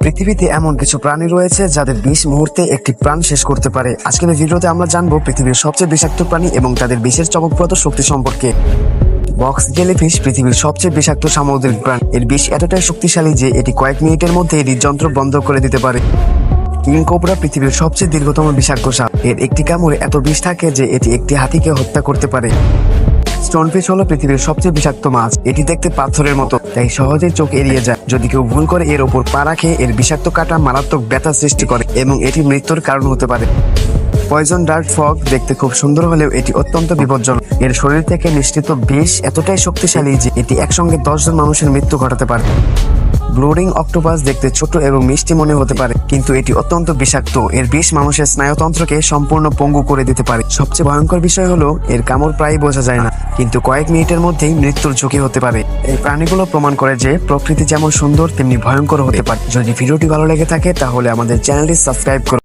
পৃথিবীতে এমন কিছু প্রাণী রয়েছে যাদের বিষ মুহূর্তে একটি প্রাণ শেষ করতে পারে। আজকের ভিডিওতে আমরা জানব পৃথিবীর সবচেয়ে বিষাক্ত প্রাণী এবং তাদের বিষের চমকপ্রদ শক্তি সম্পর্কে। বক্স জেলিফিশ পৃথিবীর সবচেয়ে বিষাক্ত সামুদ্রিক প্রাণী। এর বিষ এতটাই শক্তিশালী যে এটি কয়েক মিনিটের মধ্যে হৃদযন্ত্র বন্ধ করে দিতে পারে। কিং কোবরা পৃথিবীর সবচেয়ে দীর্ঘতম বিষাক্ত সাপ। এর একটি কামড়ে এত বিষ থাকে যে এটি একটি হাতিকে হত্যা করতে পারে। স্টোনফিশ হলো পৃথিবীর সবচেয়ে বিষাক্ত মাছ। এটি দেখতে পাথরের মতো, তাই সহজে চোখ এড়িয়ে যায়। যদি কেউ ভুল করে, এর ওপর পা রাখে, এর বিষাক্ত কাটা মারাত্মক ব্যথা সৃষ্টি করে, এবং এটি মৃত্যুর কারণ হতে পারে। পয়জন ডার্ট ফগ দেখতে খুব সুন্দর হলেও এটি অত্যন্ত বিপজ্জনক। এর শরীর থেকে নিষ্কৃত বিষ এতটাই শক্তিশালী যে এটি একসঙ্গে দশজন মানুষের মৃত্যু ঘটাতে পারে। ব্লোডিং অক্টোপাস দেখতে ছোট এবং মিষ্টি মনে হতে পারে, কিন্তু এটি অত্যন্ত বিষাক্ত। এর বিষ মানুষের স্নায়ুতন্ত্রকে সম্পূর্ণ পঙ্গু করে দিতে পারে। সবচেয়ে ভয়ঙ্কর বিষয় হলো, এর কামড় প্রায় বোঝা যায় না, কিন্তু কয়েক মিনিটের মধ্যেই মৃত্যুর ঝুঁকি হতে পারে। এই প্রাণীগুলো প্রমাণ করে যে, প্রকৃতি যেমন সুন্দর, তেমনি ভয়ঙ্কর হতে পারে। যদি ভিডিওটি ভালো লেগে থাকে, তাহলে আমাদের চ্যানেলটি সাবস্ক্রাইব করুন।